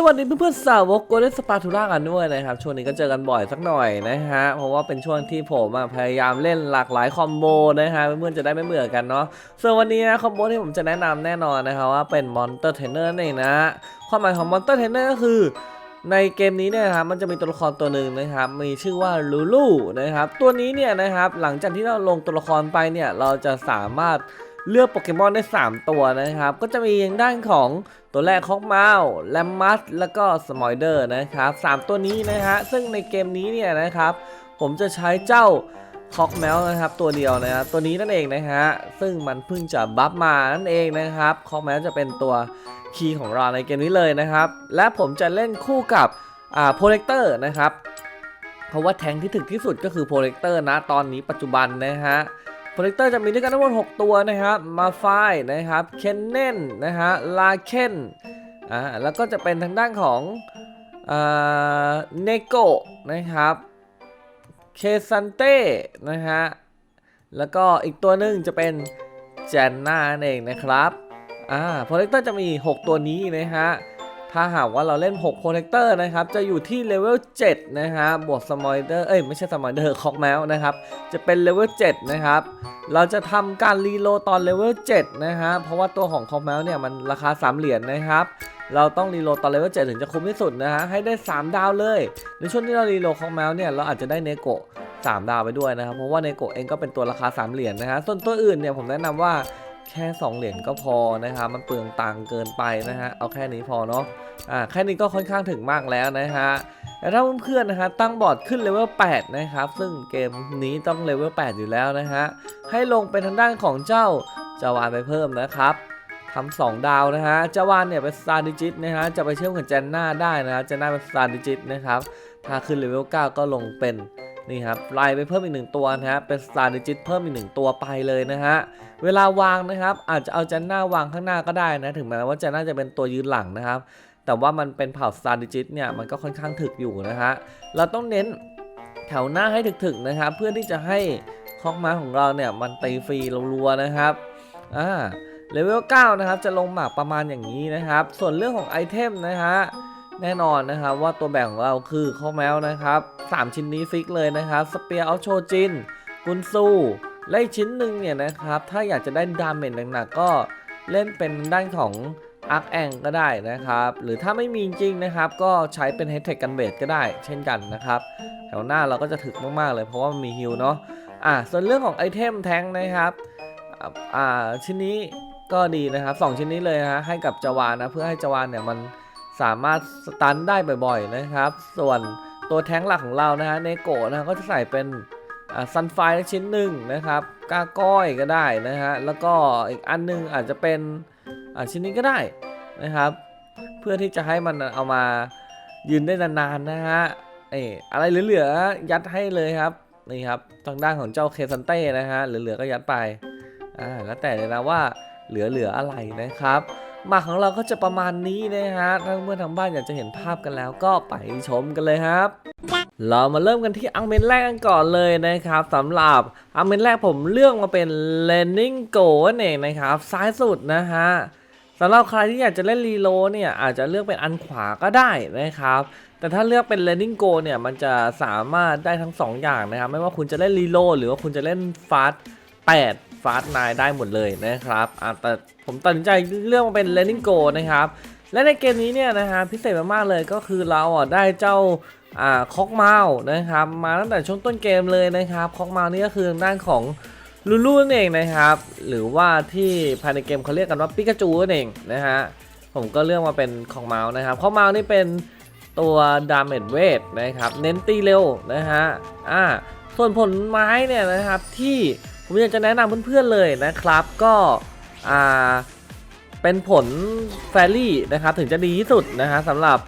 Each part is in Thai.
สวัสดีเพื่อนๆสาวกโกลเด้นสปาทูล่ากันด้วยนะครับ ช่วงนี้ก็เจอกันบ่อยสักหน่อยนะฮะ เพราะว่าเป็นช่วงที่ผมพยายามเล่นหลากหลายคอมโบนะฮะเพื่อนๆจะได้ไม่เบื่อกันเนาะส่วนวันนี้นะคอมโบที่ผมจะแนะนำแน่นอนนะครับว่าเป็นมอนเตอร์เทนเนอร์นี่นะความหมายของมอนเตอร์เทนเนอร์ก็คือในเกมนี้เนี่ยนะครับมันจะมีตัวละครตัวหนึ่งนะครับ มีชื่อว่าลูลูนะครับ ตัวนี้เนี่ยนะครับหลังจากที่เราลงตัวละครไปเนี่ยเราจะสามารถ เลือกโปเกมอนได้ 3 ตัวนะครับ ก็จะมีอย่างด้านของตัวแรกคอกเมาส์แลมมัสแล้วก็สมอยเดอร์นะครับสามตัวนี้นะฮะซึ่งในเกมนี้เนี่ยนะครับ ผมจะใช้เจ้าคอกแมวนะครับตัวเดียวนะครับตัวนี้นั่นเองนะฮะซึ่งมันเพิ่งจะบัฟมานั่นเองนะครับคอกแมวจะเป็นตัวคีย์ของเราในเกมนี้เลยนะครับ และผมจะเล่นคู่กับอ่าโปรเจคเตอร์นะครับเพราะว่าแทงที่ถึกที่สุดก็คือโปรเจคเตอร์นะตอนนี้ปัจจุบันนะฮะ โปรเจคเตอร์จะมีด้วยกันทั้งหมด6ตัวนะครับมาไฟนะครับเคนเนนนะฮะลาเคนอ่าแล้วก็จะเป็นทางด้านของอ่าเนโกนะครับเคซันเต้นะฮะแล้วก็อีกตัวหนึ่งจะเป็นแจนนานั่นเองนะครับอ่าโปรเทคเตอร์จะมี 6 ตัวนี้นะฮะ ถ้าหากว่าเราเล่น6โปรเทคเตอร์นะครับ จะอยู่ที่เลเวล7นะฮะบวกสมอยเดอร์ เอ้ย ไม่ใช่สมอยเดอร์คอกแมวนะครับ จะเป็นเลเวล7นะครับ เราจะทำการรีโลตอนเลเวล7นะฮะ เพราะว่าตัวของคอกแมวเนี่ยมันราคา 3 เหรียญนะครับ เราต้องรีโลตอนเลเวล7ถึงจะคุ้มที่สุดนะฮะ ให้ได้ 3 ดาวเลย ในช่วงที่เรารีโลคอกแมวเนี่ยเราอาจจะได้เนโกะ3ดาวไปด้วยนะครับ เพราะว่าเนโกะเองก็เป็นตัวราคา 3 เหรียญนะฮะ ส่วนตัวอื่นเนี่ยผมแนะนำว่า แค่ 2 เหรียญก็พอนะครับ มันเปลืองตังเกินไปนะฮะ เอาแค่นี้พอเนาะ อ่า แค่นี้ก็ค่อนข้างถึงมากแล้วนะฮะแต่ถ้าเพื่อนๆนะฮะตั้งบอร์ดขึ้นเลเวล 8 นะครับ ซึ่งเกมนี้ต้องเลเวล 8 อยู่แล้วนะฮะ ให้ลงเป็นทางด้านของเจ้าจาวานไปเพิ่มนะครับทำสองดาวนะฮะจาวานเนี่ยเป็นสตาร์ดิจิตนะฮะ จะไปเชื่อมกับแจนน่าได้นะฮะแจนน่าเป็นสตาร์ดิจิตนะครับ ถ้าขึ้นเลเวล 9 ก็ลงเป็น นี่ครับไล่ไปเพิ่มอีกหนึ่งตัวนะฮะเป็นสตาร์ดิจิตเพิ่มอีกหนึ่งตัวไปเลยนะฮะเวลาวางนะครับ อาจจะเอาแจนน่าวางข้างหน้าก็ได้นะถึงแม้ว่าแจนน่าจะเป็นตัวยืนหลังนะครับ แต่ว่ามันเป็นเผ่าสตาร์ดิจิตเนี่ยมันก็ค่อนข้างถึกอยู่นะฮะเราต้องเน้นแถวหน้าให้ถึกๆนะครับ เพื่อที่จะให้คอกม้าของเราเนี่ยมันตีฟรีรัวๆนะครับอ่าเลเวล9นะครับจะลงหมากประมาณอย่างนี้นะครับ ส่วนเรื่องของไอเทมนะฮะ แน่นอนนะครับว่าตัวแบ่งของเราคือข้าวแมวนะครับ 3 ชิ้นนี้ฟิกเลยนะครับสเปียร์ออฟโชจินกุนซูและชิ้นหนึ่งเนี่ยนะครับ ถ้าอยากจะได้ดาเมจหนักๆก็เล่นเป็นด้านของอาร์คแองก็ได้นะครับ หรือถ้าไม่มีจริงนะครับ ก็ใช้เป็นเฮดเทคกันเบดก็ได้ เช่นกันนะครับ แถวหน้าเราก็จะถึกมากๆเลยเพราะว่ามันมีฮิลเนาะอ่าส่วนเรื่องของไอเทมแทงนะครับอ่าชิ้นนี้ก็ดีนะครับสองชิ้นนี้เลยนะฮะให้กับจาวานนะเพื่อให้จาวานเนี่ยมัน สามารถสตันได้บ่อยๆนะครับ ส่วนตัวแท้งหลักของเรานะฮะเนโกะนะก็จะใส่เป็นซันไฟชิ้นหนึ่งนะครับก้าก้อยก็ได้นะฮะแล้วก็อีกอันหนึงอาจจะเป็นอ่าชิ้นนี้ก็ได้นะครับ เพื่อที่จะให้มันเอามายืนได้นานๆนะฮะเอออะไรเหลือๆยัดให้เลยครับนี่ครับทางด้านของเจ้าเคซันเต้นะฮะเหลือๆก็ยัดไปอ่าแล้วแต่เลยนะว่าเหลือๆอะไรนะครับ หมากของเราก็จะประมาณนี้นะฮะถ้าเมื่อทางบ้านอยากจะเห็นภาพกันแล้วก็ไปชมกันเลยครับ เรามาเริ่มกันที่อังเมนแรกกันก่อนเลยนะครับสำหรับอังเมนแรกผมเลือกมาเป็น Learning Go นั่นเองนะครับ ซ้ายสุดนะฮะสำหรับใครที่อยากจะเล่นรีโลเนี่ยอาจจะเลือกเป็นอันขวาก็ได้นะครับ แต่ถ้าเลือกเป็น Learning Go เนี่ยมันจะสามารถได้ทั้ง 2 อย่างนะครับ ไม่ว่าคุณจะเล่นรีโลหรือว่าคุณจะเล่นฟาส8 ฟาส9ไนได้หมดเลยนะครับอะแต่ผมตัดสินใจเลือกมาเป็น Learning Go นะครับและในเกมนี้เนี่ยนะฮะพิเศษมากๆเลยก็คือเราอะได้เจ้าอ่าคอกเมาส์นะครับมาตั้งแต่ช่วงต้นเกมเลยนะครับคอกเมาส์นี่ก็คือด้านของลูลูนั่นเองนะครับ หรือว่าที่ภายในเกมเขาเรียกกันว่าปิกาจูนั่นเองนะฮะผมก็เลือกมาเป็นคอกเมาส์นะครับคอกเมาส์นี่เป็นตัวดาเมจเวทนะครับเน้นตีเร็วนะฮะอ่าส่วนผลไม้เนี่ยนะครับที่ ผมอยากจะแนะนำเพื่อนๆเลยนะครับ ก็อ่าเป็นผลแฟรี่นะครับถึงจะดีที่สุดนะฮะสำหรับ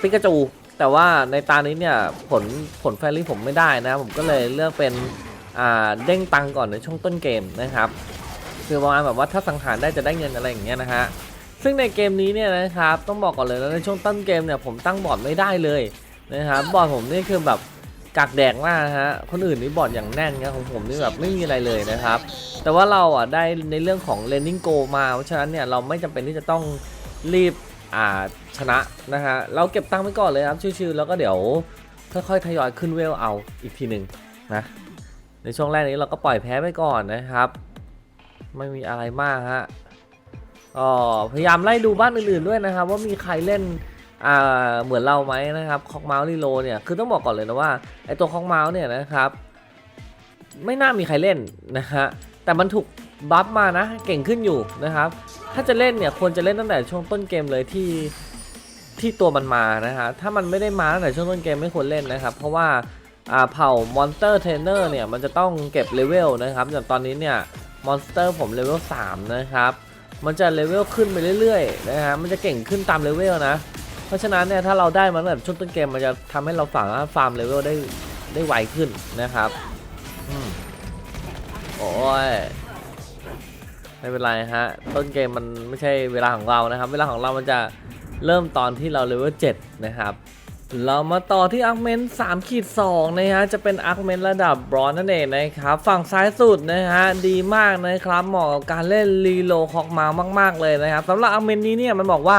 ปิกาจู แต่ว่าในตานี้เนี่ยผลผลแฟรี่ผมไม่ได้นะ ผมก็เลยเลือกเป็นอ่าเด้งตังก่อนในช่วงต้นเกมนะครับคือประมาณแบบว่าถ้าสังหารได้จะได้เงินอะไรอย่างเงี้ยนะฮะซึ่งในเกมนี้เนี่ยนะครับต้องบอกก่อนเลยนะในช่วงต้นเกมเนี่ยผมตั้งบอร์ดไม่ได้เลยนะครับบอร์ดผมนี่คือแบบ กักแดกมากฮะ คนอื่นนี่บอดอย่างแน่นครับของผมนี่แบบไม่มีอะไรเลยนะครับ แต่ว่าเราอะได้ในเรื่องของ Learning Go มาเพราะฉะนั้นเนี่ยเราไม่จำเป็นที่จะต้องรีบอ่าชนะนะฮะ เราเก็บตังค์ไปก่อนเลยครับชิวๆแล้วก็เดี๋ยวค่อยๆทยอยขึ้นเวลเอาอีกทีหนึ่งนะ ในช่วงแรกนี้เราก็ปล่อยแพ้ไปก่อนนะครับ ไม่มีอะไรมากฮะอ๋อพยายามไล่ดูบ้านอื่นๆด้วยนะครับ ว่ามีใครเล่น อ่าเหมือนเราไหมนะครับคอกเมาส์ลีโลเนี่ยคือต้องบอกก่อนเลยนะว่าไอตัวคอกเมาส์เนี่ยนะครับไม่น่ามีใครเล่นนะฮะแต่มันถูกบัฟมานะเก่งขึ้นอยู่นะครับ ถ้าจะเล่นเนี่ยควรจะเล่นตั้งแต่ช่วงต้นเกมเลยที่ที่ตัวมันมานะฮะถ้ามันไม่ได้มาตั้งแต่ช่วงต้นเกมไม่ควรเล่นนะครับ เพราะว่าอ่าเผ่ามอนสเตอร์เทรนเนอร์เนี่ยมันจะต้องเก็บเลเวลนะครับอย่างตอนนี้เนี่ยมอนสเตอร์ผมเลเวล3นะครับมันจะเลเวลขึ้นไปเรื่อยๆนะฮะมันจะเก่งขึ้นตามเลเวลนะ เพราะฉะนั้นเนี่ยถ้าเราได้มันแบบช่วงต้นเกมมันจะทำให้เราสามารถฟาร์มเลเวลได้ได้ไวขึ้นนะครับอโอ้ยไม่เป็นไรฮะ ต้นเกมมันไม่ใช่เวลาของเรานะครับ เวลาของเรามันจะเริ่มตอนที่เราเลเวล7นะครับ เรามาต่อที่อาร์เมน3ขีด2นะฮะ จะเป็นอาร์เมนระดับบรอนซ์นั่นเองนะครับ ฝั่งซ้ายสุดนะฮะ ดีมากนะครับ เหมาะกับการเล่นรีโลคอกมามาก ๆ เลยนะครับสำหรับอาร์เมนนี้เนี่ยมันบอกว่า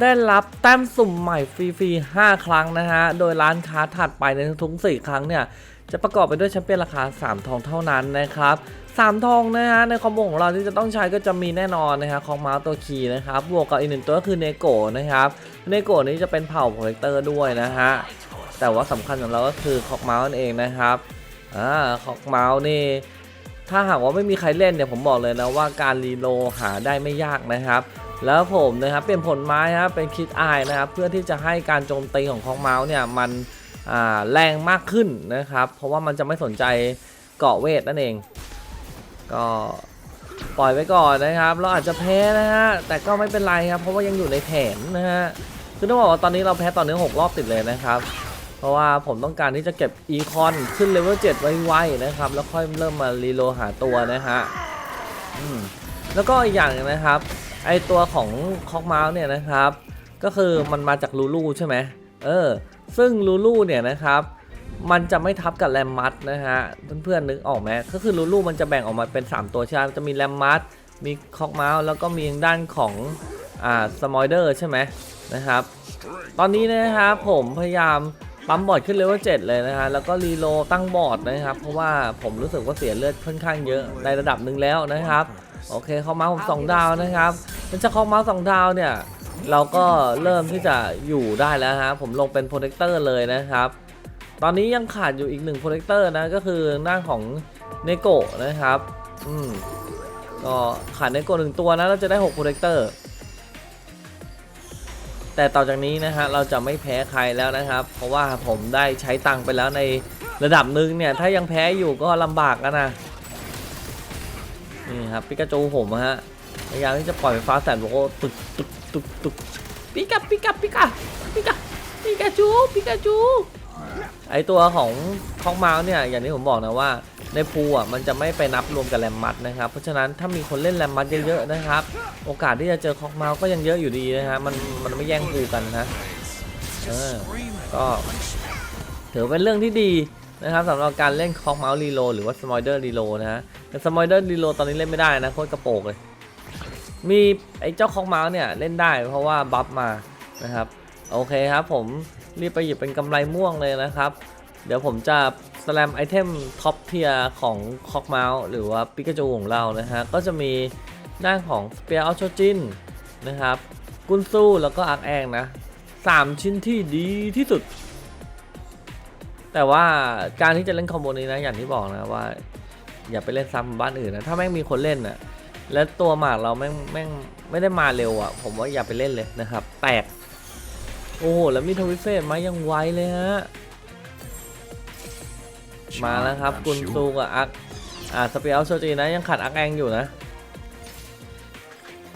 ได้รับแต้มสุ่มใหม่ฟรีๆ 5 ครั้งนะฮะ โดยร้านค้าถัดไปในทุกๆ4ครั้งเนี่ย จะประกอบไปด้วยแชมเปี้ยนราคา 3 ทองเท่านั้นนะครับ 3 ทองนะฮะ ในคอมโบของเราที่จะต้องใช้ก็จะมีแน่นอนนะฮะของมาตัวคีนะครับ บวกกับอีกหนึ่งตัวก็คือเนโกนะครับ เนโกนี้จะเป็นเผ่าโปรเจคเตอร์ด้วยนะฮะ แต่ว่าสำคัญของเราก็คือคอกเมาส์นั่นเองนะครับ อ่าคอกเมาส์นี่ถ้าหากว่าไม่มีใครเล่นเนี่ยผมบอกเลยนะว่าการรีโลหาได้ไม่ยากนะครับ แล้วผมนะครับเปลี่ยนผลไม้ครับเป็นคิดอายนะครับ เพื่อที่จะให้การโจมตีของคอกเมาส์เนี่ยมันแรงมากขึ้นนะครับ เพราะว่ามันจะไม่สนใจเกาะเวทนั่นเอง ก็ปล่อยไว้ก่อนนะครับ เราอาจจะแพ้นะฮะแต่ก็ไม่เป็นไรครับเพราะว่ายังอยู่ในแผนนะฮะคือต้องบอกว่าตอนนี้เราแพ้ต่อเนื่อง6รอบติดเลยนะครับ เพราะว่าผมต้องการที่จะเก็บอีคอนขึ้นเลเวล7ไวๆนะครับ แล้วค่อยเริ่มมารีโลหาตัวนะฮะแล้วก็อีกอย่างนะครับ ไอตัวของคอกเมาส์เนี่ยนะครับ ก็คือมันมาจากลูลูใช่ไหมเออ ซึ่งลูลูเนี่ยนะครับ มันจะไม่ทับกับแรมมัดนะฮะ เพื่อนๆนึกออกไหมก็คือลูลูมันจะแบ่งออกมาเป็น 3 ตัวใช่ไหมจะมีแรมมัดมีคอกเมาส์แล้วก็มีทางด้านของอ่าสมอยเดอร์ใช่ไหมนะครับ ตอนนี้นะครับผมพยายามปั๊มบอร์ดขึ้นเลเวล7เลยนะฮะ แล้วก็รีโลตั้งบอร์ดนะครับ เพราะว่าผมรู้สึกว่าเสียเลือดค่อนข้างเยอะในระดับหนึ่งแล้วนะครับ โอเคเข้ามาผมสองดาวนะครับเป็นจะเข้ามาสองดาวเนี่ย เราก็เริ่มที่จะอยู่ได้แล้วฮะผมลงเป็นโปรเทคเตอร์เลยนะครับ ตอนนี้ยังขาดอยู่อีกหนึ่งโปรเทคเตอร์นะก็คือหน้าของเนโกะนะครับ อืมก็ขาดเนโกะหนึ่งตัวนะเราจะได้6โปรเทคเตอร์แต่ต่อจากนี้นะฮะเราจะไม่แพ้ใครแล้วนะครับ เพราะว่าผมได้ใช้ตังค์ไปแล้วในระดับหนึ่งเนี่ย ถ้ายังแพ้อยู่ก็ลำบากแล้วนะ นี่ครับปิกาจูผมอะฮะพยายามที่จะปล่อยไฟฟ้าแสนโวลต์ตึกตึกตึกตึกปิกาปิกาปิกาปิกาปิกาจูปิกาจูไอตัวของคองเมาส์เนี่ยอย่างที่ผมบอกนะว่าในพูอะมันจะไม่ไปนับรวมกับแรมมัดนะครับ เพราะฉะนั้นถ้ามีคนเล่นแรมมัดเยอะๆนะครับ โอกาสที่จะเจอคอกเมาส์ก็ยังเยอะอยู่ดีนะฮะมันมันไม่แย่งพูกันนะเออก็ถือเป็นเรื่องที่ดี นะครับสำหรับการเล่นคอกเมาส์รีโลหรือว่าสมอยเดอร์รีโลนะฮะแต่สมอยเดอร์รีโลตอนนี้เล่นไม่ได้นะโคตรกระโปงเลย มีไอ้เจ้าของเมาส์เนี่ยเล่นได้เพราะว่าบัฟมานะครับโอเคครับผมรีบไปหยิบเป็นกำไรม่วงเลยนะครับ เดี๋ยวผมจะสแลมไอเทมท็อปเทียของคอกเมาส์หรือว่าปิกาจูของเรานะฮะก็จะมีด้านของสเปียร์อัลโชจินนะครับ กุนซูแล้วก็อาร์แองนะสามชิ้นที่ดีที่สุด แต่ว่าการที่จะเล่นคอมโบนี้นะอย่างที่บอกนะว่า อย่าไปเล่นซ้ำบ้านอื่นนะถ้าแม่งมีคนเล่นอะแล้วตัวหมากเราแม่งแม่งไม่ได้มาเร็วอะ ผมว่าอย่าไปเล่นเลยนะครับ แตก โอ้โหแล้วมีทวิเฟสมายังไวเลยฮะมาแล้วครับกุนซูกับอักอ่าสเปียลโชจีนะยังขาดอักแองอยู่นะ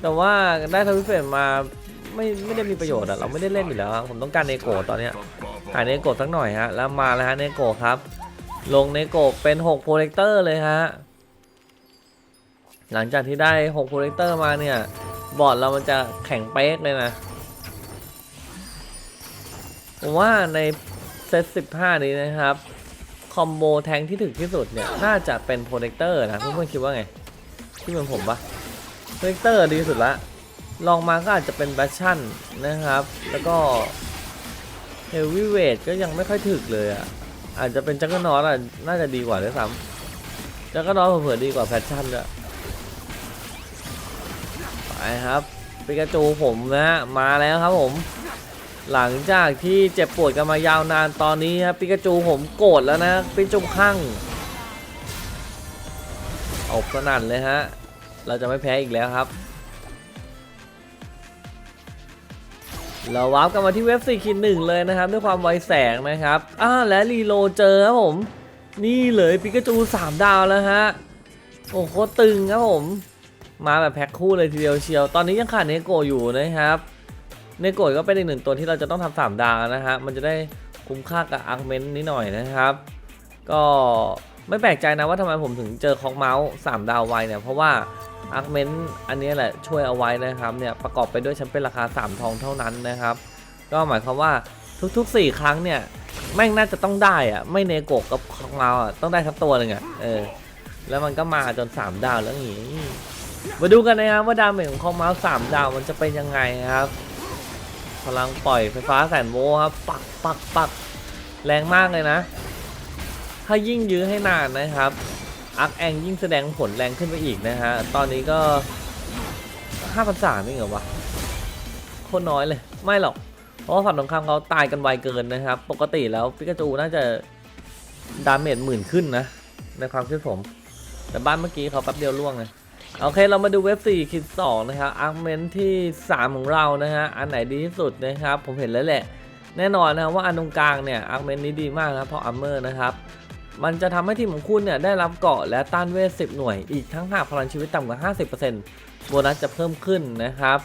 แต่ว่าได้ทวิเฟสมาไม่ไม่ได้มีประโยชน์อะเราไม่ได้เล่นอยู่แล้วครับผมต้องการเนโกะตอนเนี้ย หาเนโกะสักหน่อยฮะ แล้วมาแล้วฮะเนโกะครับ ลงเนโกะเป็น6โปรเจคเตอร์เลยฮะ หลังจากที่ได้6โปรเจคเตอร์มาเนี่ย บอร์ดเรามันจะแข็งเป๊กเลยนะ ผมว่าในเซต15 นี้นะครับ คอมโบแทงที่ถึกที่สุดเนี่ย น่าจะเป็นโปรเจคเตอร์นะเพื่อนๆคิดว่าไง ที่เหมือนผมปะโปรเจคเตอร์ดีสุดละลองมาก็อาจจะเป็นแบชชั่นนะครับ แล้วก็ เฮลวีเวทก็ยังไม่ค่อยถึกเลยอะ อาจจะเป็นจักรนอตอะ น่าจะดีกว่าด้วยซ้ำจักรนอตเผื่อดีกว่าแพชชั่นด้วยไปครับปิกาจูผมนะฮะมาแล้วครับผม หลังจากที่เจ็บปวดกันมายาวนานตอนนี้ครับปิกาจูผมโกรธแล้วนะปิกาจูข้างเอาสนั่นเลยฮะ เราจะไม่แพ้อีกแล้วครับ เราวาร์ปกันมาที่เว็บ4คินหนึ่งเลยนะครับ ด้วยความไวแสงนะครับอ่าและรีโลเจอครับผม นี่เลยปิกาจู 3 ดาวแล้วฮะ โอ้โหตึงครับผม มาแบบแพ็คคู่เลยทีเดียวเชียว ตอนนี้ยังขาดเนโกอยู่นะครับ เนโกก็เป็นอีกหนึ่งตัวที่เราจะต้องทำสามดาวนะฮะ มันจะได้คุ้มค่ากับอาร์เมนต์นิดหน่อยนะครับ ก็ไม่แปลกใจนะว่าทำไมผมถึงเจอคอกเมาส์สามดาวไวเนี่ย เพราะว่า อาร์เมนต์อันนี้แหละช่วยเอาไว้นะครับเนี่ยประกอบไปด้วยแชมเปี้ยนราคา 3 ทองเท่านั้นนะครับ ก็หมายความว่าทุกๆ 4 ครั้งเนี่ยแม่งน่าจะต้องได้อะไม่เนโกะกับคอกเมาอะต้องได้ทั้งตัวหนึ่งเออแล้วมันก็มาจน 3 ดาวแล้วอย่างงี้มาดูกันนะครับว่าดาเมจของคอกเมาส์3ดาวมันจะเป็นยังไงครับ พลังปล่อยไฟฟ้าแสนโวลต์ครับปักปักปักแรงมากเลยนะ ถ้ายิ่งยื้อให้นานนะครับ อาร์คแองยิ่งแสดงผลแรงขึ้นไปอีกนะฮะ ตอนนี้ก็ห้าพันสามเองเหรอวะโคตรน้อยเลย ไม่หรอก เพราะว่าฝั่งตรงข้ามเขาตายกันไวเกินนะครับ ปกติแล้วปิกาจูน่าจะดาเมจหมื่นขึ้นนะ ในความคิดผม แต่บ้านเมื่อกี้เขาแป๊บเดียวล่วงเลยโอเค เรามาดูเว็บ4คิด2นะครับอาร์เมนที่ 3 ของเรานะฮะ อันไหนดีที่สุดนะครับ ผมเห็นแล้วแหละ แน่นอนนะครับว่าอันตรงกลางเนี่ยอาร์เมนนี้ดีมากนะครับเพราะอาร์เมอร์นะครับ มันจะทำให้ทีมของคุณเนี่ยได้รับเกราะและต้านเวท 10 หน่วย อีกทั้งหากพลังชีวิตต่ำกว่า 50%โบนัสจะเพิ่มขึ้นนะครับ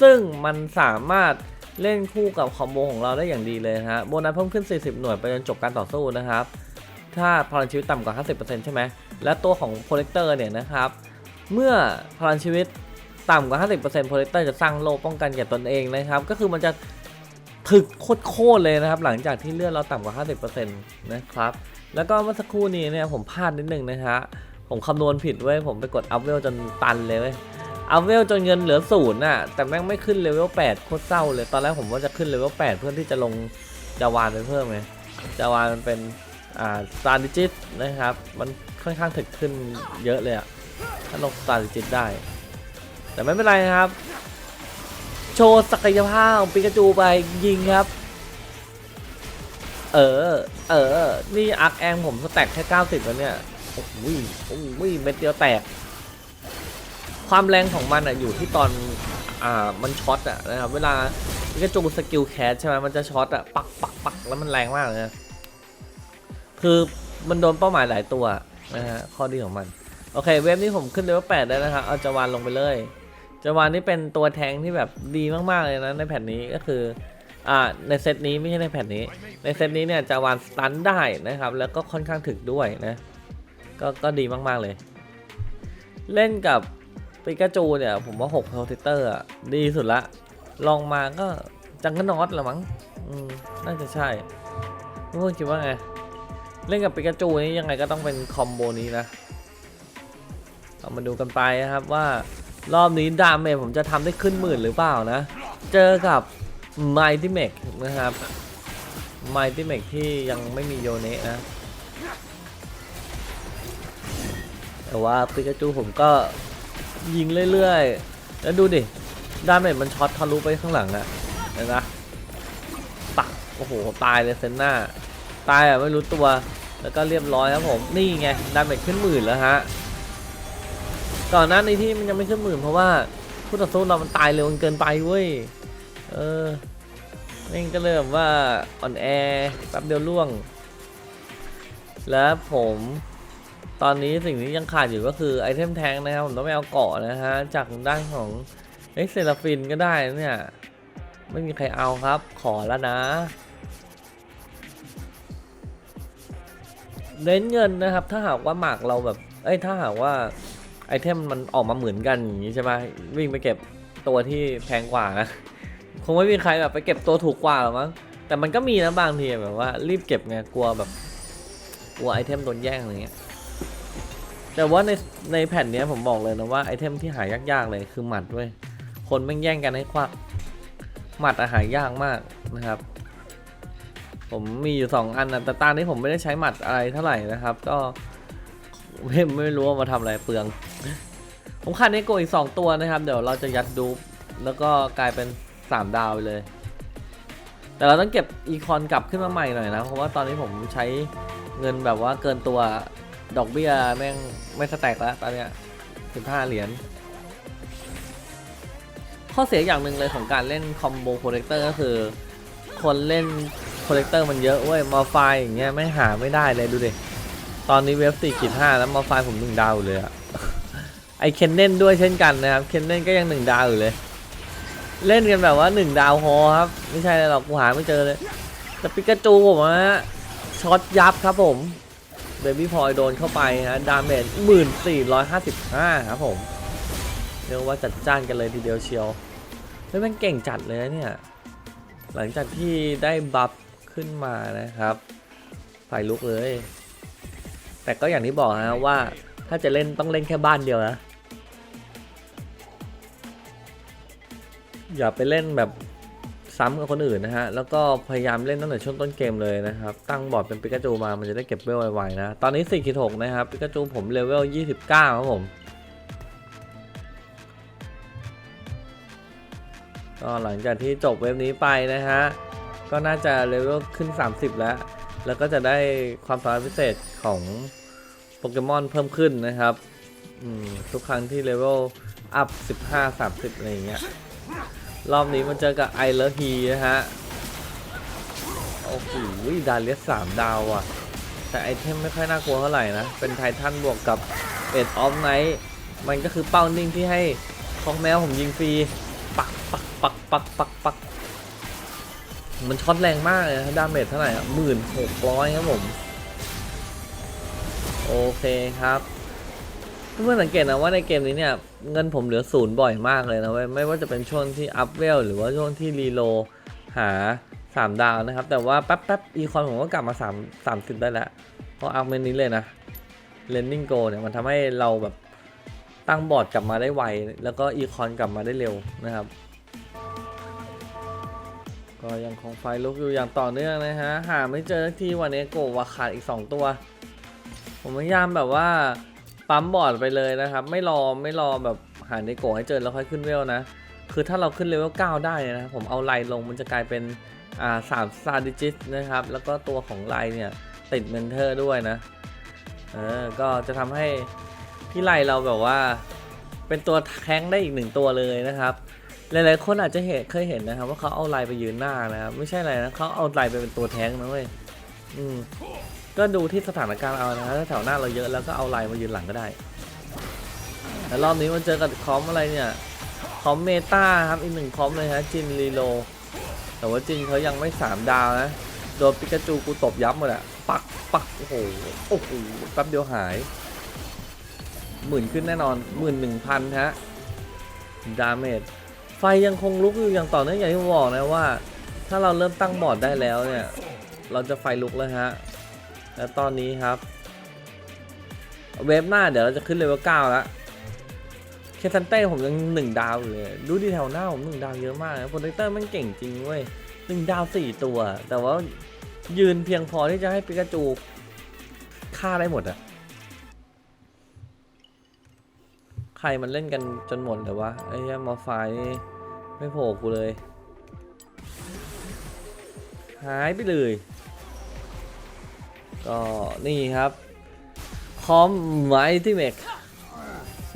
ซึ่งมันสามารถเล่นคู่กับคอมโบของเราได้อย่างดีเลยฮะ โบนัสเพิ่มขึ้น 40 หน่วยไปจนจบการต่อสู้นะครับ ถ้าพลังชีวิตต่ำกว่า 50%ใช่ไหม และตัวของโปรเลกเตอร์เนี่ยนะครับ เมื่อพลังชีวิตต่ำกว่า 50%โปรเลกเตอร์จะสร้างโล่ป้องกันแก่ตนเองนะครับ ก็คือมันจะถึกโคตรเลยนะครับ หลังจากที่เลือดเราต่ำกว่า 50%นะครับ แล้วก็เมื่อสักครู่นี้เนี่ยผมพลาดนิดนึงนะฮะ ผมคำนวณผิดเว้ย ผมไปกดอัพเวลจนตันเลยเว้ย อัพเวลจนเงินเหลือศูนย์น่ะ แต่แม่งไม่ขึ้นเลเวล8โคตรเศร้าเลย ตอนแรกผมว่าจะขึ้นเลเวล8เพื่อที่จะลงจาวานไปเพิ่มไงจาวานมันเป็น อ่าสตาร์ดิจิตนะครับ มันค่อนข้างถึกขึ้นเยอะเลยอะถ้าลงสตาร์ดิจิตได้ แต่ไม่เป็นไรนะครับ โชว์ศักยภาพของปิกาจูไปยิงครับ เออ เออ นี่อาร์คแองผมสแต็กแค่90แล้วเนี่ย โอ้โหโอ้โหเม็ดเดียวแตก ความแรงของมันอะอยู่ที่ตอน อ่า มันช็อตอะนะครับ เวลาปิกาจูสกิลแคสใช่ไหมมันจะช็อตอะ ปักปักปักแล้วมันแรงมากเลยนะคือมันโดนเป้าหมายหลายตัวนะฮะ ข้อดีของมัน โอเค เว็บนี้ผมขึ้นเลเวล8ได้นะครับ เอาจาวานลงไปเลยจาวานนี่เป็นตัวแทงที่แบบดีมากๆเลยนะในแผ่นนี้ก็คือ ในเซตนี้ไม่ใช่ในแผ่นนี้ ในเซตนี้เนี่ยจาวานสตันได้นะครับ แล้วก็ค่อนข้างถึกด้วยนะก็ก็ดีมากๆเลย เล่นกับปิกาจูเนี่ย ผมว่า6โปรเทเตอร์ดีสุดละ ลองมาก็จังก็นอตละมั้งน่าจะใช่ทุกคนคิดว่าไง เล่นกับปิกาจูนี่ยังไงก็ต้องเป็นคอมโบนี้นะเรามาดูกันไปนะครับว่ารอบนี้ดาเมจผมจะทำได้ขึ้นหมื่นหรือเปล่านะ เจอกับ ไมตี้เมกนะครับไมตี้เมกที่ยังไม่มีโยเนะนะ แต่ว่าปิกาจูผมก็ยิงเรื่อยๆ แล้วดูดิดาเมจมันช็อตทะลุไปข้างหลังอะเห็นปะปักโอ้โห ตายเลยเซนหน้า ตายอะไม่รู้ตัว แล้วก็เรียบร้อยครับผม นี่ไงดาเมจขึ้นหมื่นแล้วฮะ ก่อนหน้านี้ที่มันยังไม่ขึ้นหมื่นเพราะว่าผู้ต่อสู้เรามันตายเร็วเกินไปเว้ย เออแม่งก็เลยแบบว่าอ่อนแอแป๊บเดียวล่วง แล้วผมตอนนี้สิ่งที่ยังขาดอยู่ก็คือไอเทมแทงนะครับ ผมต้องไปเอาเกาะนะฮะ จากด้านของเอ็กเซลฟินก็ได้นะเนี่ย ไม่มีใครเอาครับ ขอแล้วนะเน้นเงินนะครับ ถ้าหากว่าหมากเราแบบ เอ้ยถ้าหากว่าไอเทมมันออกมาเหมือนกันอย่างนี้ใช่ไหมวิ่งไปเก็บตัวที่แพงกว่านะ คงไม่มีใครแบบไปเก็บตัวถูกกว่าหรอมั้งแต่มันก็มีนะบางทีแบบว่า รีบเก็บไงกลัวแบบกลัวไอเทมโดนแย่งอะไรเงี้ยแต่ว่าในในแผ่นเนี้ยผมบอกเลยนะว่าไอเทมที่หายากๆเลยคือหมัดเว้ยคนแม่งแย่งกันให้ควักหมัดอาหารยากมากนะครับ ผมมีอยู่สองอันนะแต่ตอนนี้ผมไม่ได้ใช้หมัดอะไรเท่าไหร่นะครับ ก็ไม่ไม่รู้ว่ามาทำอะไรเปลือง ผมขาดเนโกอีกสองตัวนะครับ เดี๋ยวเราจะยัดดูแล้วก็กลายเป็น สามดาวไปเลย แต่เราต้องเก็บอีคอนกลับขึ้นมาใหม่หน่อยนะ เพราะว่าตอนนี้ผมใช้เงินแบบว่าเกินตัวดอกเบี้ยแม่งไม่สแต็กแล้วตอนเนี้ยสิบห้าเหรียญข้อเสียอย่างหนึ่งเลยของการเล่นคอมโบโคเลกเตอร์ก็คือ คนเล่นโคเลกเตอร์มันเยอะเว้ยมาไฟอย่างเงี้ยไม่หาไม่ได้เลยดูดิตอนนี้เว็บ4ขีด5แล้วมาไฟผมหนึ่งดาวเลยอะไอเคนเน่นด้วยเช่นกันนะครับ เคนเน่นก็ยังหนึ่งดาวอยู่เลย เล่นกันแบบว่าหนึ่งดาวพอครับ ไม่ใช่หรอกกูหาไม่เจอเลยแต่ปิกาจูผมอะช็อตยับครับผมเบบี้พอยโดนเข้าไปฮะดาเมจหมื่นสี่ร้อยห้าสิบห้าครับผมเรียกว่าจัดจ้านกันเลยทีเดียวเชียวเฮ้ยมันเก่งจัดเลยเนี่ยหลังจากที่ได้บัฟขึ้นมานะครับไฟลุกเลย แต่ก็อย่างที่บอกนะว่าถ้าจะเล่นต้องเล่นแค่บ้านเดียวนะ อย่าไปเล่นแบบซ้ำกับคนอื่นนะฮะ แล้วก็พยายามเล่นตั้งแต่ช่วงต้นเกมเลยนะครับ ตั้งบอร์ดเป็นปิกาจูมา มันจะได้เก็บเวลไวๆนะ ตอนนี้4ขีด6นะครับ ปิกาจูผมเลเวล 29 ครับผม ก็หลังจากที่จบเว็บนี้ไปนะฮะ ก็น่าจะเลเวลขึ้น 30 แล้ว แล้วก็จะได้ความสามารถพิเศษของโปเกมอนเพิ่มขึ้นนะครับอืมทุกครั้งที่เลเวลอัพ 15 30 อะไรอย่างเงี้ย รอบนี้มาเจอกับไอเลอฮีนะฮะ โอ้โหดาเลียสามดาวอะ แต่ไอเทมไม่ค่อยน่ากลัวเท่าไหร่นะ เป็นไททันบวกกับเอ็ดออฟไนท์มันก็คือเป้านิ่งที่ให้ของแมวผมยิงฟรี ปักปักปักปักปักปักมันช็อตแรงมากเลยนะดาเมจเท่าไหร่อะหมื่นหกร้อยครับผม โอเคครับ เพื่อนสังเกตนะว่าในเกมนี้เนี่ยเงินผมเหลือศูนย์บ่อยมากเลยนะเว้ยไม่ว่าจะเป็นช่วงที่อัพเวลหรือว่าช่วงที่รีโลหา 3 ดาวนะครับ แต่ว่าแป๊บแป๊บอีคอนผมก็กลับมา3 30 ได้แล้ว เพราะอัพเมนนี้เลยนะเลนนิ่งโกเนี่ยมันทำให้เราแบบตั้งบอร์ดกลับมาได้ไว แล้วก็อีคอนกลับมาได้เร็วนะครับ ก็ยังคงไฟลุกอยู่อย่างต่อเนื่องนะฮะหาไม่เจอสักทีวันนี้โกวาขาดอีก 2 ตัว ผมพยายามแบบว่า ปั๊มบอร์ดไปเลยนะครับ ไม่รอไม่รอแบบหาในโกให้เจอแล้วค่อยขึ้นเวลนะ คือถ้าเราขึ้นเลเวล9ได้นะผมเอาไลน์ลงมันจะกลายเป็นอ่าสามซาดิจิตนะครับ แล้วก็ตัวของไลน์เนี่ยติดเมนเทอร์ด้วยนะเออก็จะทำให้ที่ไลน์เราแบบว่า เป็นตัวแท้งได้อีกหนึ่งตัวเลยนะครับหลายๆคนอาจจะเห็นเคยเห็นนะครับ ว่าเขาเอาไลน์ไปยืนหน้านะครับไม่ใช่อะไรนะเขาเอาไลน์ไปเป็นตัวแท้งนะเว้ยอืม ก็ดูที่สถานการณ์เอานะถ้าแถวหน้าเราเยอะแล้วก็เอาไลน์มายืนหลังก็ได้แต่รอบนี้มันเจอกับคอมอะไรเนี่ยคอมเมตาครับอีกหนึ่งคอมเลยฮะจินรีโลแต่ว่าจินเขายังไม่สามดาวนะโดนปิกาจูกูตบยับหมดอะปักปักโอ้โหโอ้โหแป๊บเดียวหายหมื่นขึ้นแน่นอนหมื่นหนึ่งพันฮะดาเมจไฟยังคงลุกอยู่อย่างต่อเนื่องอย่างที่บอกนะว่า ถ้าเราเริ่มตั้งบอร์ดได้แล้วเนี่ย เราจะไฟลุกแล้วฮะ แล้วตอนนี้ครับ เวฟหน้าเดี๋ยวเราจะขึ้นเลเวลเก้าแล้วเคซันเต้ผมยังหนึ่งดาวอยู่เลยดูดีแถวหน้าผมหนึ่งดาวเยอะมากนะโปรเทคเตอร์มันเก่งจริงเว้ยหนึ่งดาวสี่ตัว แต่ว่ายืนเพียงพอที่จะให้ปิกาจูฆ่าได้หมดอะใครมันเล่นกันจนหมดเลยวะไอ้เหี้ยมาไฟนี่ไม่โผล่กูเลย หายไปเลย ก็นี่ครับคอมไมที่เมก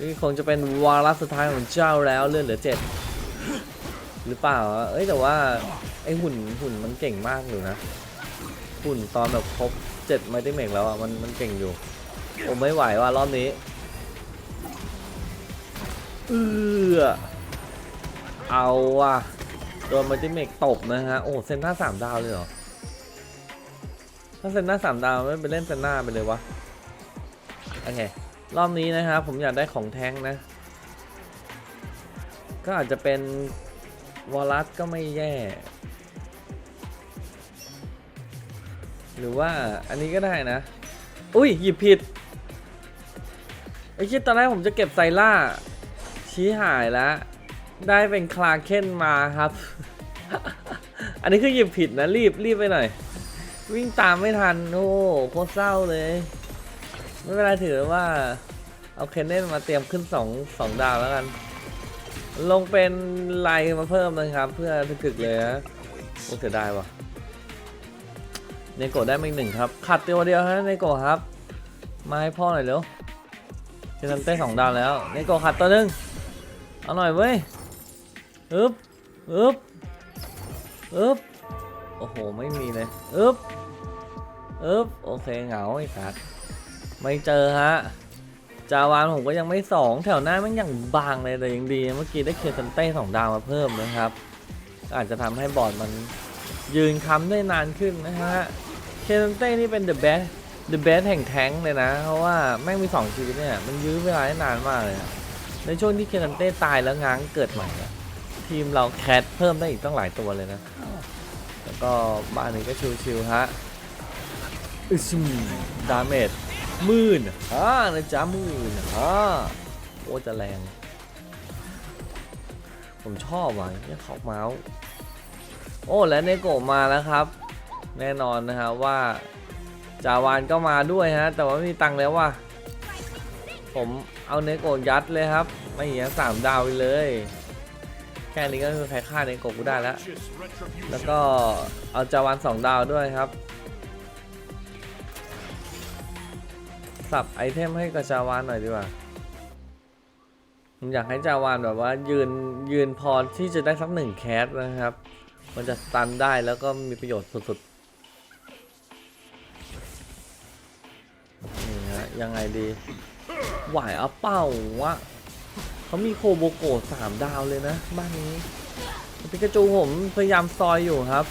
นี่คงจะเป็นวาระสุดท้ายของเจ้าแล้วเลือดเหลือเจ็ดหรือเปล่า เอ้ยแต่ว่าไอหุ่นหุ่นมันเก่งมากอยู่นะ หุ่นตอนแบบครบเจ็ดไมที่เมกแล้วอะมันมันเก่งอยู่ผมไม่ไหวว่ารอบนี้เออเอาว่ะโดนไมที่เมกตบนะฮะ โอ้เซนท่าสามดาวเลยเหรอ ถ้าเซนหน้าสามดาวไม่ไปเล่นเซนหน้าไปเลยวะ โอเค รอบนี้นะครับ ผมอยากได้ของแท้งนะ ก็อาจจะเป็น วอลัสก็ไม่แย่ หรือว่าอันนี้ก็ได้นะ อุ้ย หยิบผิด ไอ้คิดตอนแรกผมจะเก็บไซล่า ชี้หายแล้ว ได้เป็นคลาเคนมาครับ อันนี้คือหยิบผิดนะ รีบรีบไปหน่อย วิ่งตามไม่ทัน โอ้โหโคตรเศร้าเลย ไม่เป็นไรถือว่า เอาเคนเน่นมาเตรียมขึ้นสองสองดาวแล้วกัน ลงเป็นไลน์มาเพิ่มนะครับ เพื่อถึกๆเลยนะโอ้เสียดายว่ะเนโกได้มาอีกหนึ่งครับ ขัดตัวเดียวฮะเนโกครับ มาให้พ่อหน่อยเร็วเจนันเต้สองดาวแล้วเนโกขัดตัวหนึงเอาหน่อยเว้ยอึ๊บอึ๊บอึ๊บ อ้โห ไม่มีเลยอึ๊บอึ๊บโอเคเหงาไอ้สัสไม่เจอฮะ จาวานผมก็ยังไม่สองแถวหน้ามันยังบางเลยแต่ยังดี เมื่อกี้ได้เคซันเต้สองดาวมาเพิ่มนะครับก็อาจจะทำให้บอร์ดมันยืนค้ำได้นานขึ้นนะฮะ เคซันเต้นี่เป็น the best the best แห่งแท้งเลยนะ เพราะว่าแม่งมีสองชีวิตเนี่ย มันยื้อเวลาได้นานมากเลยในช่วงที่เคซันเต้ตายแล้วง้างเกิดใหม่ทีมเราแคทเพิ่มได้อีกตั้งหลายตัวเลยนะ ก็บ้านนี้ก็ชิวๆฮะอึซึมดาเมจหมื่นอ่านะจ๊ะหมื่นอ่าโอ้จะแรง ผมชอบว่ะเนี่ยขอบเมาส์โอ้และเนโกะมาแล้วครับ แน่นอนนะครับว่าจาวานก็มาด้วยฮะ แต่ว่าไม่มีตังค์แล้วว่ะผมเอาเนโกะยัดเลยครับ ไม่เหี้ยสามดาวไปเลย แค่นี้ก็คือใครฆ่าเนโกะกูได้แล้ว แล้วก็เอาจาวานสองดาวด้วยครับ สับไอเทมให้กับจาวานหน่อยดีกว่าผมอยากให้จาวานแบบว่ายืนยืนพอที่จะได้สักหนึ่งแคสนะครับ มันจะตันได้แล้วก็มีประโยชน์สุดๆ นี่ฮะยังไงดี ไหวเอาเป้าวะ เขามีโคโบโกสามดาวเลยนะ บ้านนี้ปิกาจูผมพยายามซอยอยู่ครับ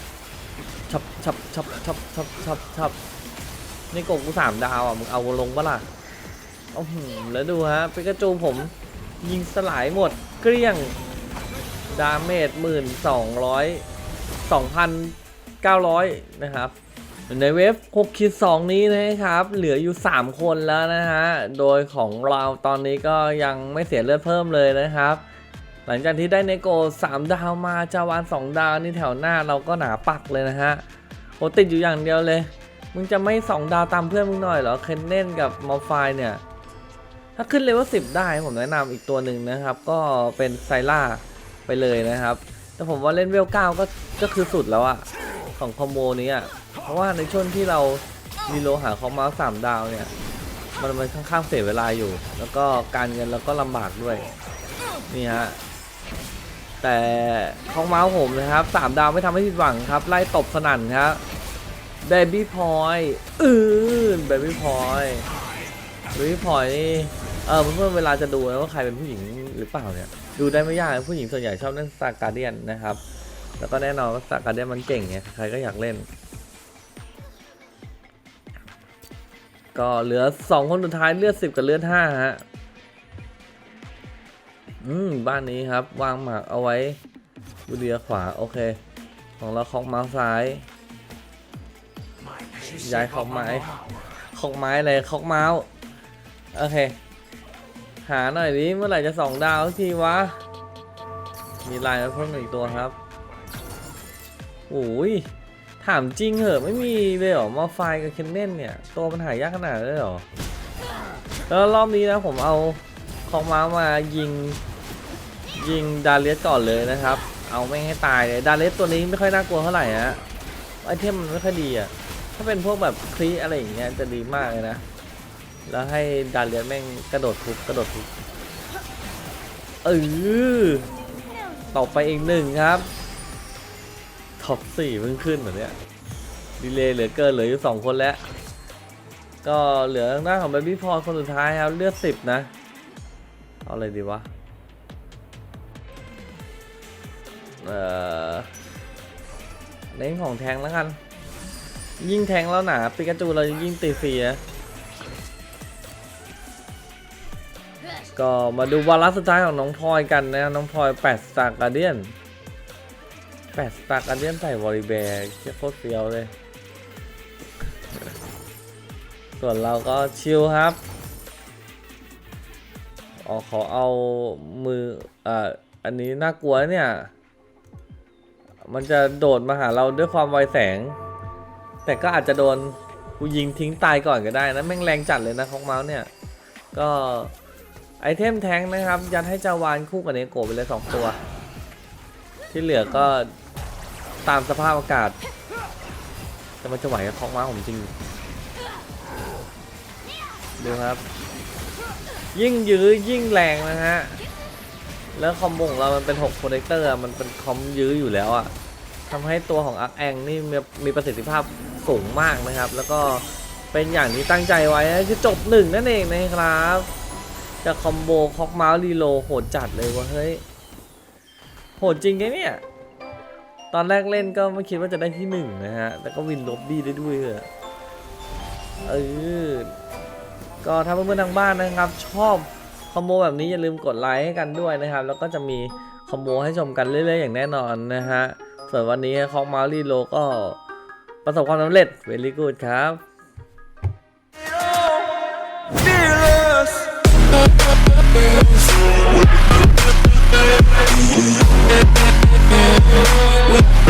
ชับชับชับชับชับชับชับนี่โกกูสามดาวอะมึงเอาลงปะล่ะโอ้โหแล้วดูฮะปิกาจูผมยิงสลายหมดเกลี้ยงดาเมจหมื่นสองร้อยสองพันเก้าร้อยนะครับ ในเว็บ6คิด2นี้นะครับ เหลืออยู่ 3 คนแล้วนะฮะ โดยของเราตอนนี้ก็ยังไม่เสียเลือดเพิ่มเลยนะครับ หลังจากที่ได้เนโก3ดาวมาจาวาน 2 ดาวนี่แถวหน้าเราก็หนาปักเลยนะฮะโหติดอยู่อย่างเดียวเลย มึงจะไม่ 2 ดาวตามเพื่อนมึงหน่อยเหรอ เคนเน่นกับมอลไฟเนี่ย ถ้าขึ้นเลเวล10 ได้ผมแนะนำอีกตัวหนึ่งนะครับ ก็เป็นไซล่าไปเลยนะครับ แต่ผมว่าเล่นเวล9ก็ก็คือสุดแล้วอะ ของคอมโบนี้อะเพราะว่าในช่วงที่เรามีโลหาคอมมาสามดาวเนี่ยมันมันค่อนข้างเสียเวลาอยู่ แล้วก็การเงินเราก็ลำบากด้วยนี่ฮะแต่ของเมาส์ผมนะครับสามดาวไม่ทำให้ผิดหวังครับ ไล่ตบสนั่นครับเบบี้พอยอือเบบี้พอยเบบี้พอยนี่เออเพื่อนๆเวลาจะดูนะว่าใครเป็นผู้หญิงหรือเปล่าเนี่ย ดูได้ไม่ยากผู้หญิงส่วนใหญ่ชอบเล่นสตาร์การเดียนนะครับ แล้วก็แน่นอนว่าสาการเดียนมันเก่งไงใครก็อยากเล่น ก็เหลือสองคนสุดท้ายเลือดสิบกับเลือดห้าฮะอืมบ้านนี้ครับ วางหมากเอาไว้ดูเดียขวา โอเค ของเราของมาซ้ายย้ายของไม้ของไม้อะไรของเมาส์โอเค หาหน่อยดิเมื่อไหร่จะสองดาวทีวะมีลายมาเพิ่มอีกตัวครับ โอ้ยถามจริงเหอะไม่มีเลยเหรอมาไฟกับเคนเน่นเนี่ยตัวมันหายากขนาดนั้เลยเหรอแล้วรอบนี้นะผมเอาของม้ามายิงยิงดาเลสก่อนเลยนะครับ เอาไม่งให้ตายเลยดาเลสตัวนี้ไม่ค่อยน่ากลัวเท่าไหร่ฮะไอเทมมันไม่ค่อยดีอะถ้าเป็นพวกแบบคลีอะไรอย่างเงี้ยจะดีมากเลยนะ แล้วให้ดาเลสแม่งกระโดดทุบกระโดดทุบเออต่อไปอีกหนึ่งครับ ท็อปสี่เพิ่งขึ้นเหรอเนี่ยดีเลยเหลือเกินเหลืออยู่สองคนแล้ว ก็เหลือทางด้านของเบบี้พอคนสุดท้ายครับ เลือดสิบนะ เอาอะไรดีวะ เอ่อเล่นของแทงแล้วกัน ยิ่งแทงแล้วหนาปิกาจูเรายิ่งตีฟรีนะก็มาดูวาระสุดท้ายของน้องพลอยกันนะน้องพลอยน 8 Star Guardian 8 Star Guardian ใส่วอลลีแบร์เชี่โคตรเฟี้ยวเลย ส่วนเราก็ชิลครับอ๋อขอเอามืออ่ออันนี้น่ากลัวเนี่ย มันจะโดดมาหาเราด้วยความไวแสง แต่ก็อาจจะโดนกูยิงทิ้งตายก่อนก็ได้นะแม่งแรงจัดเลยนะของเมาส์เนี่ย ก็ไอเทมแทงนะครับ ยัดให้จาวานคู่กับเนโกะไปเลยสองตัว ที่เหลือก็ ตามสภาพอากาศ แต่มันจะไหวกับของเมาผมจริงดูครับ ยิ่งยื้อยิ่งแรงนะฮะ แล้วคอมโบงเรามันเป็น6โปรเจคเตอร์มันเป็นคอมยื้ออยู่แล้วอะทำให้ตัวของอักแองนี่มีมีประสิทธิภาพสูงมากนะครับ แล้วก็เป็นอย่างที่ตั้งใจไว้คือจบหนึ่งนั่นเองนะครับจากคอมโบคอกเมาส์รีโลโหดจัดเลยว่าเฮ้ย โหดจริงไงเนี่ย ตอนแรกเล่นก็ไม่คิดว่าจะได้ที่หนึ่งนะฮะ แล้วก็วินล็อบบี้ได้ด้วยเออ ก็ถ้าเพื่อนๆทางบ้านนะครับ ชอบคอมโบแบบนี้อย่าลืมกดไลค์ให้กันด้วยนะครับ แล้วก็จะมีคอมโบให้ชมกันเรื่อยๆอย่างแน่นอนนะฮะ ส่วนวันนี้คองมารีโลก็ประสบความสำเร็จเวลี่กูดครับ Yeah. We'll